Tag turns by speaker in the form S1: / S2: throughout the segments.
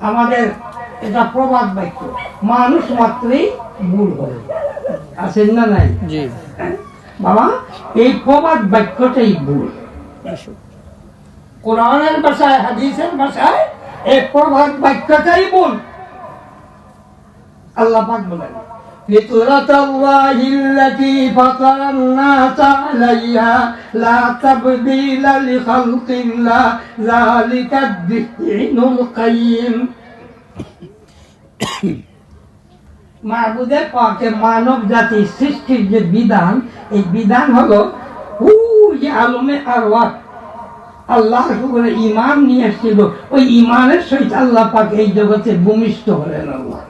S1: আমাদের এটা প্রবাদ বাক্য। মানুষ মাত্রই ভুল করে। আছেন না নাই? হ্যাঁ? বাবা এই প্রবাদ বাক্যটাই ভুল। কোরআনের ভাষায় হাদিসের ভাষায় এই প্রবাদ বাক্যটাই ভুল। আল্লাহ পাক বলেন। فطرة الله التي فطر الناس عليها لا تبديل لخلق الله ذلك الدين القيم মাহবুদের পাকে মানব জাতির সৃষ্টির যে বিধান এই বিধান হলো হু যে আলমে আরওয়াত আল্লাহর উপরে ইমান নিয়ে এসেছিল ওই ইমানের সহিত আল্লাহ পাক এই জগতে ভূমিষ্ঠ হলেন আল্লাহ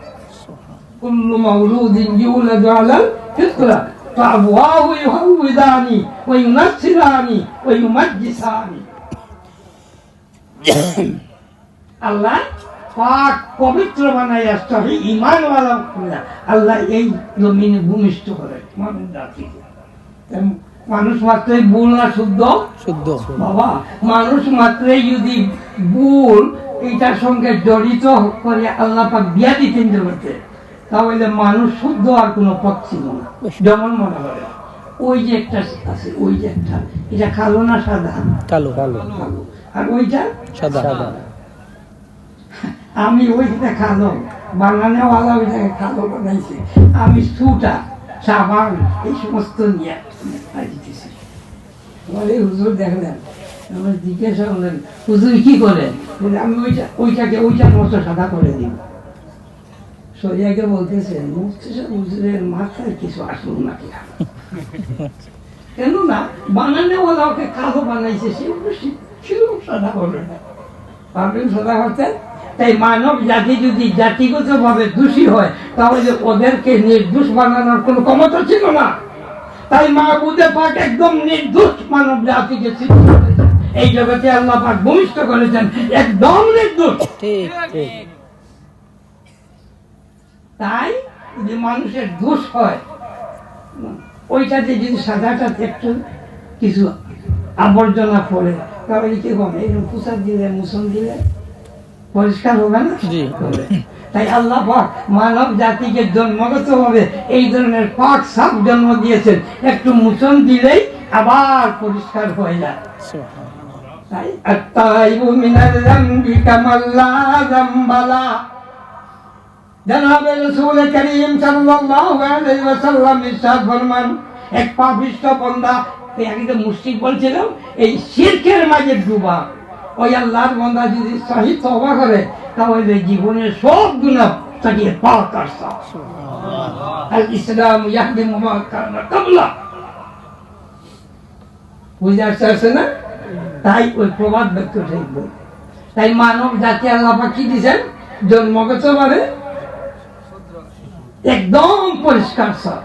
S1: কুল্লু মাউলুদিন ইউলাদু আলাল ফিতরা فأبواه يهوداني وينصراني ويمجساني আল্লাহ পাক পবিত্র বানাইয়া সহি ইমানওয়ালা করিয়া আল্লাহ এই জমিনে ভূমিষ্ঠ করে মানুষ জাতিকে তেম মানুষ মাত্রই ভুল না শুদ্ধ
S2: শুদ্ধ
S1: বাবা মানুষ মাত্রই যদি ভুল এইটার সঙ্গে জড়িত করে আল্লাহ পাক বিয়া দিতেন জগতে তাহলে মানুষ শুদ্ধ আর কোনো পথ ছিল না। যেমন মনে করে ওই যে একটা আছে ওই যে একটা এটা কালো না সাদা?
S2: কালো। কালো।
S1: কালো আর ওইটা
S2: সাদা।
S1: আমি ওইটা খালো বানানেওয়ালা ওইটাকে খালো বানাইছে। আমি সুটা সাবান এই সমস্ত নিয়ে আসতেছি হুজুর দেখলেন আমার জিজ্ঞাসা করলেন হুজুর কি করেন? আমি ওইটা ওইটাকে ওইটার মতো সাদা করে দিব সরিয়াকে বলতেছেন মুফতি সাহেব হুজুরের মাথায় কিছু কেন না বানানেওয়ালা ওকে কালো বানাইছে, সে সাদা না। পারবেন সাদা তাই মানব জাতি যদি জাতিগত ভাবে দোষী হয়, তাহলে ওদেরকে নির্দোষ বানানোর কোনো ক্ষমতা ছিল না। তাই মা মাহবুদে পাক একদম নির্দোষ মানব জাতিকে সৃষ্টি করেছেন। এই জগতে আল্লাহ পাক ভূমিষ্ঠ করেছেন, একদম নির্দোষ।
S2: ঠিক ঠিক।
S1: তাই যদি মানুষের দোষ হয় ওইটাতে যদি সাদাটা একটু কিছু আবর্জনা পড়ে তাহলে কি হবে? এরকম পোশাক দিলে মুসন দিলে পরিষ্কার হবে না? তাই আল্লাহ পাক মানব জাতিকে জন্মগত ভাবে এই ধরনের পাক সাপ জন্ম দিয়েছেন। একটু মুসন দিলেই আবার পরিষ্কার হয়ে যায়। তাই আত্তাইবু মিনাল যামবি কামাল্লা যামবালা জনাবে রসুল করিম সাল্লাল্লাহু এক পাপিষ্ট বান্দা তো মুশরিক বলছিলাম এই শিরকের মাঝে ডুবা ওই আল্লাহর বান্দা যদি সহি তওবা করে তাহলে জীবনের সব গুনাহ তাকে আল ইসলাম ইয়াহদিমু না তাই ওই প্রবাদ ব্যক্ত তাই মানব জাতি আল্লাহ কি দিয়েছেন জন্মগত ভাবে একদম পরিষ্কার সব